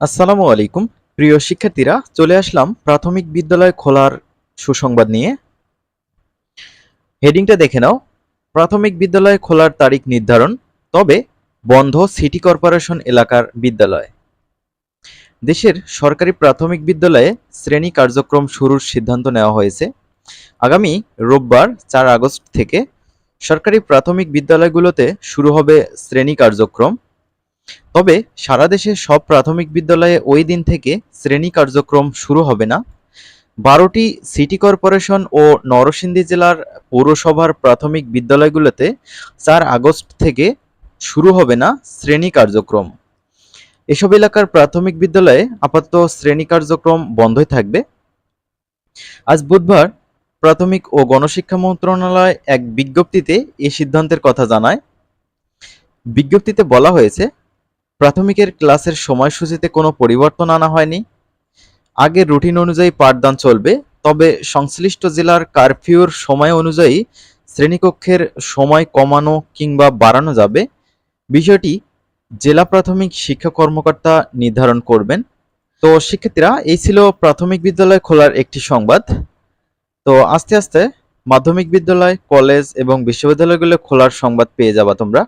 আসসালামু আলাইকুম। প্রিয় শিক্ষার্থীরা, চলে আসলাম প্রাথমিক বিদ্যালয় খোলার সুসংবাদ নিয়ে। হেডিংটা দেখে নাও। প্রাথমিক বিদ্যালয় খোলার তারিখ নির্ধারণ, তবে বন্ধ সিটি কর্পোরেশন এলাকার বিদ্যালয়। দেশের সরকারি প্রাথমিক বিদ্যালয়ে শ্রেণি কার্যক্রম শুরুর সিদ্ধান্ত নেওয়া হয়েছে। আগামী রোববার, চার আগস্ট থেকে সরকারি প্রাথমিক বিদ্যালয়গুলোতে শুরু হবে শ্রেণি কার্যক্রম। তবে সারা দেশে সব প্রাথমিক বিদ্যালয়ে ওই দিন থেকে শ্রেণি কার্যক্রম শুরু হবে না। বারোটি সিটি কর্পোরেশন ও নরসিংদী জেলার পৌরসভার প্রাথমিক বিদ্যালয়গুলোতে চার আগস্ট থেকে শুরু হবে না শ্রেণি কার্যক্রম। এসব এলাকার প্রাথমিক বিদ্যালয়ে আপাতত শ্রেণি কার্যক্রম বন্ধই থাকবে। আজ বুধবার প্রাথমিক ও গণশিক্ষা মন্ত্রণালয় এক বিজ্ঞপ্তিতে এই সিদ্ধান্তের কথা জানায়। বিজ্ঞপ্তিতে বলা হয়েছে প্রাথমিকের ক্লাসের সময়সূচিতে কোনো পরিবর্তন আনা হয়নি। আগের রুটিন অনুযায়ী পাঠদান চলবে, তবে সংশ্লিষ্ট জেলার কারফিউর সময় অনুযায়ী শ্রেণীকক্ষের সময় কমানো কিংবা বাড়ানো যাবে। বিষয়টি জেলা প্রাথমিক শিক্ষা কর্মকর্তা নির্ধারণ করবেন। তো শিক্ষার্থীরা, এই ছিল প্রাথমিক বিদ্যালয় খোলার একটি সংবাদ। তো আস্তে আস্তে মাধ্যমিক বিদ্যালয়, কলেজ এবং বিশ্ববিদ্যালয়গুলো খোলার সংবাদ পেয়ে যাবা তোমরা।